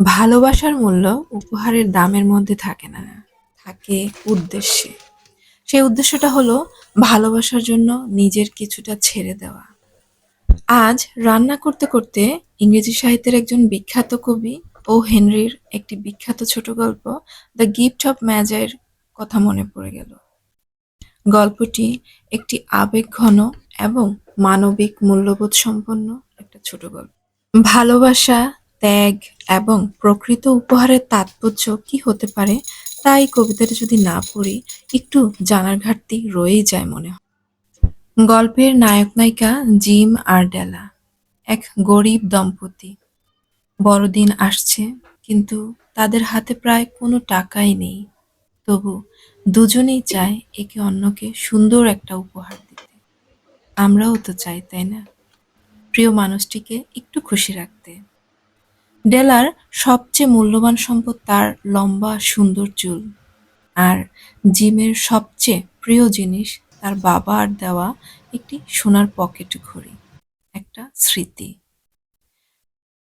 ভালোবাসার মূল্য উপহারের দামের মধ্যে থাকে না, থাকে উদ্দেশ্যে। সেই উদ্দেশ্যটা হলো ভালোবাসার জন্য নিজের কিছুটা ছেড়ে দেওয়া। আজ রান্না করতে করতে ইংরেজি সাহিত্যের একজন বিখ্যাত কবি ও হেনরির একটি বিখ্যাত ছোট গল্প দ্য গিফট অফ ম্যাজাইর কথা মনে পড়ে গেল। গল্পটি একটি আবেগঘন এবং মানবিক মূল্যবোধ সম্পন্ন একটা ছোট গল্প। ভালোবাসা ত্যাগ এবং প্রকৃত উপহারের তাৎপর্য কি হতে পারে তাই কবিতাটা যদি না পড়ি, একটু জানার ঘাটতি রয়েই যায় মনে হয়। গল্পের নায়ক নায়িকা জিম আর ডেলা এক গরিব দম্পতি। বড়দিন আসছে, কিন্তু তাদের হাতে প্রায় কোনো টাকাই নেই। তবু দুজনেই চায় একে অন্যকে সুন্দর একটা উপহার দিতে। আমরাও তো চাই, তাই না? প্রিয় মানুষটিকে একটু খুশি রাখতে। ডেলার সবচেয়ে মূল্যবান সম্পদ তার লম্বা, সুন্দর চুল। আর জিমের সবচেয়ে প্রিয় জিনিস তার বাবার দেওয়া একটি সোনার পকেট ঘড়ি, একটা স্মৃতি।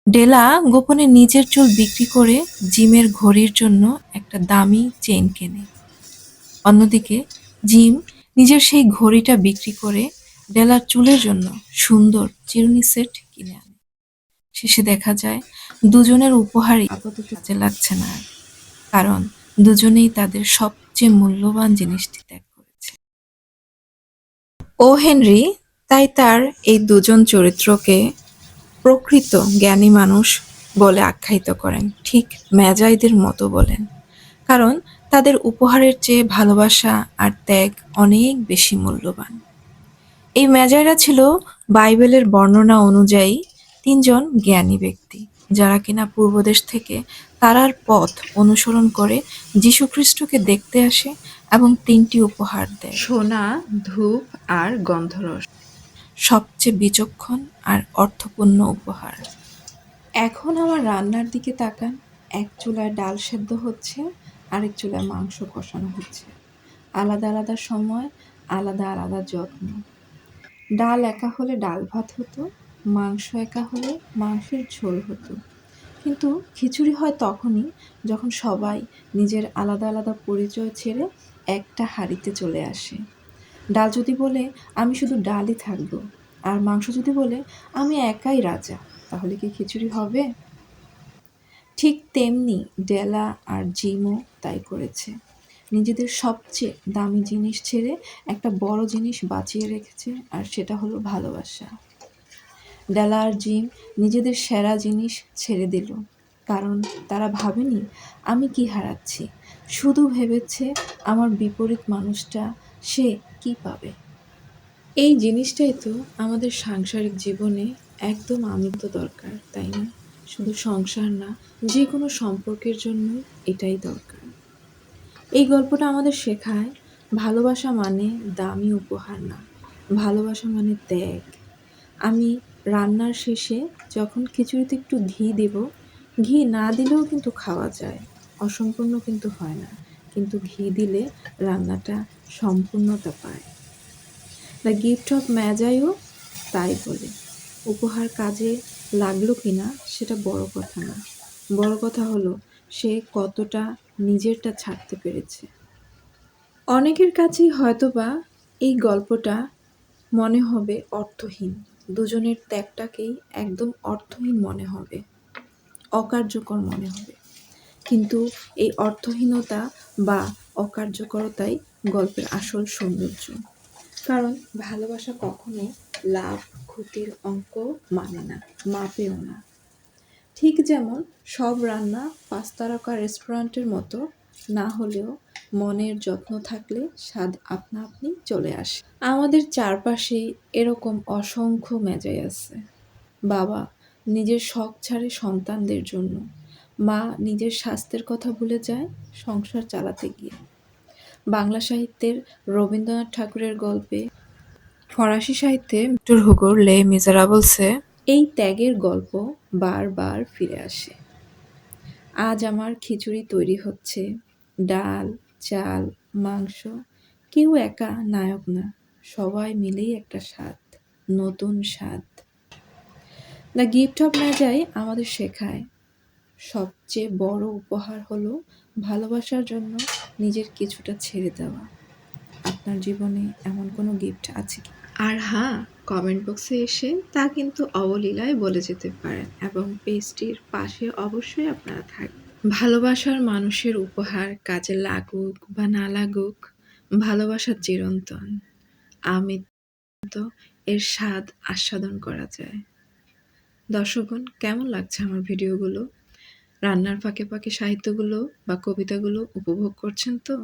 ডেলা গোপনে নিজের চুল বিক্রি করে জিমের ঘড়ির জন্য একটা দামি চেইন কেনে। অন্যদিকে জিম নিজের সেই ঘড়িটা বিক্রি করে ডেলার চুলের জন্য সুন্দর চিরুনি সেট কিনে আনে। শেষে দেখা যায়, দুজনের উপহারই আপাতত কাজে লাগছে না। কারণ দুজনেই তাদের সবচেয়ে মূল্যবান জিনিসটি ত্যাগ করেছে। ও হেনরি, তাই তার এই দুজন চরিত্রকে প্রকৃত জ্ঞানী মানুষ বলে আখ্যায়িত করেন, ঠিক মেজাইদের মতো বলেন। কারণ তাদের উপহারের চেয়ে ভালোবাসা আর ত্যাগ অনেক বেশি মূল্যবান। এই মেজাইরা ছিল বাইবেলের বর্ণনা অনুযায়ী তিনজন জ্ঞানী ব্যক্তি যারা কিনা পূর্বদেশ থেকে তারার পথ অনুসরণ করে যীশুখ্রিস্টকে দেখতে আসে এবং তিনটি উপহার দেয়। সোনা ধূপ আর গন্ধরস। সবচেয়ে বিচক্ষণ আর অর্থপূর্ণ উপহার। এখন আমার রান্নার দিকে তাকান। এক চুলায় ডাল সেদ্ধ হচ্ছে আরেক চুলায় মাংস কষানো হচ্ছে। আলাদা আলাদা সময় আলাদা আলাদা যত্ন। ডাল একা হলে ডাল ভাত হতো মাংস একা হলে মাংসের ঝোল হতো। কিন্তু খিচুড়ি হয় তখনই যখন সবাই নিজের আলাদা আলাদা পরিচয় ছেড়ে একটা হাঁড়িতে চলে আসে। ডাল যদি বলে, আমি শুধু ডালই থাকব। আর মাংস যদি বলে, আমি একাই রাজা, তাহলে কি খিচুড়ি হবে? ঠিক তেমনি ডেলা আর জিমও তাই করেছে। নিজেদের সবচেয়ে দামি জিনিস ছেড়ে একটা বড় জিনিস বাঁচিয়ে রেখেছে, আর সেটা হলো ভালোবাসা। ডেলা আর জিম নিজেদের সেরা জিনিস ছেড়ে দিল। কারণ তারা ভাবেনি, আমি কি হারাচ্ছি? শুধু ভেবেছে, আমার বিপরীত মানুষটা, সে কি পাবে? এই জিনিসটাই তো আমাদের সাংসারিক জীবনে একদম আমিত্ব দরকার, তাই না? শুধু সংসার না যে কোনো সম্পর্কের জন্য এটাই দরকার। এই গল্পটা আমাদের শেখায়, ভালোবাসা মানে দামি উপহার না, ভালোবাসা মানে ত্যাগ। আমি রান্নার শেষে যখন খিচুড়িতে একটু ঘি দেব, ঘি না দিলেও কিন্তু খাওয়া যায়, অসম্পূর্ণ কিন্তু হয় না। কিন্তু ঘি দিলে রান্নাটা সম্পূর্ণতা পায়। দ্য গিফট অফ ম্যাজাইও তাই বলে। উপহার কাজে লাগল কি না সেটা বড় কথা না। বড় কথা হলো, সে কতটা নিজেরটা ছাড়তে পেরেছে। অনেকের কাছেই হয়তোবা এই গল্পটা মনে হবে অর্থহীন। দুজনের ত্যাগটাকেই একদম অর্থহীন মনে হবে, অকার্যকর মনে হবে। কিন্তু এই অর্থহীনতা বা অকার্যকরতাই গল্পের আসল সৌন্দর্য। কারণ ভালোবাসা কখনো লাভ, ক্ষতির অঙ্ক মানে না, মাপেও না। ঠিক যেমন সব রান্না পাঁচ তারকা রেস্টুরেন্টের মতো না হলেও মনের যত্ন থাকলে স্বাদ আপনা আপনি চলে আসে। আমাদের চারপাশে এরকম অসংখ্য মেজাই আছে। বাবা নিজের শখ ছাড়ে সন্তানদের জন্য, মা নিজের স্বাস্থ্যের কথা ভুলে যায় সংসার চালাতে গিয়ে। বাংলা সাহিত্যের রবীন্দ্রনাথ ঠাকুরের গল্পে, ফরাসি সাহিত্যে ভিক্টর হুগোর লে মিজারাবলসে এই ত্যাগের গল্প বারবার ফিরে আসে। আজ আমার খিচুড়ি তৈরি হচ্ছে, ডাল চাল, মাংস, কেউ একা নায়ক না। সবাই মিলেই একটা স্বাদ, নতুন স্বাদ। দ্য গিফট অফ ম্যাজাই আমাদের শেখায়। সবচেয়ে বড় উপহার হলো ভালোবাসার জন্য নিজের কিছুটা ছেড়ে দেওয়া। আপনার জীবনে এমন কোনো গিফট আছে কি? আর হ্যাঁ কমেন্ট বক্সে এসে তা কিন্তু অবলীলায় বলে যেতে পারেন এবং পেজটির পাশে অবশ্যই আপনারা থাকবেন। ভালোবাসার মানুষের উপহার কাজে লাগুক বা না লাগুক ভালোবাসা চিরন্তন। আমি তো এর স্বাদ আস্বাদন করা যায় দর্শকগণ কেমন লাগছে আমার ভিডিওগুলো? রান্নার ফাঁকে ফাঁকে সাহিত্যগুলো বা কবিতাগুলো উপভোগ করছেন তো?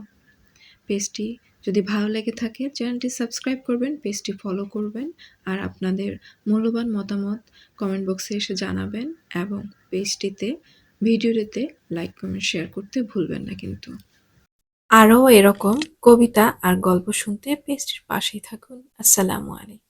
পেজটি যদি ভালো লেগে থাকে, চ্যানেলটি সাবস্ক্রাইব করবেন, পেজটি ফলো করবেন, আর আপনাদের মূল্যবান মতামত কমেন্ট বক্সে এসে জানাবেন এবং পেজটিতে ভিডিওটিতে লাইক, কমেন্ট, শেয়ার করতে ভুলবেন না কিন্তু। আরও এরকম কবিতা আর গল্প শুনতে পেজটির পাশেই থাকুন। আসসালামু আলাইকুম।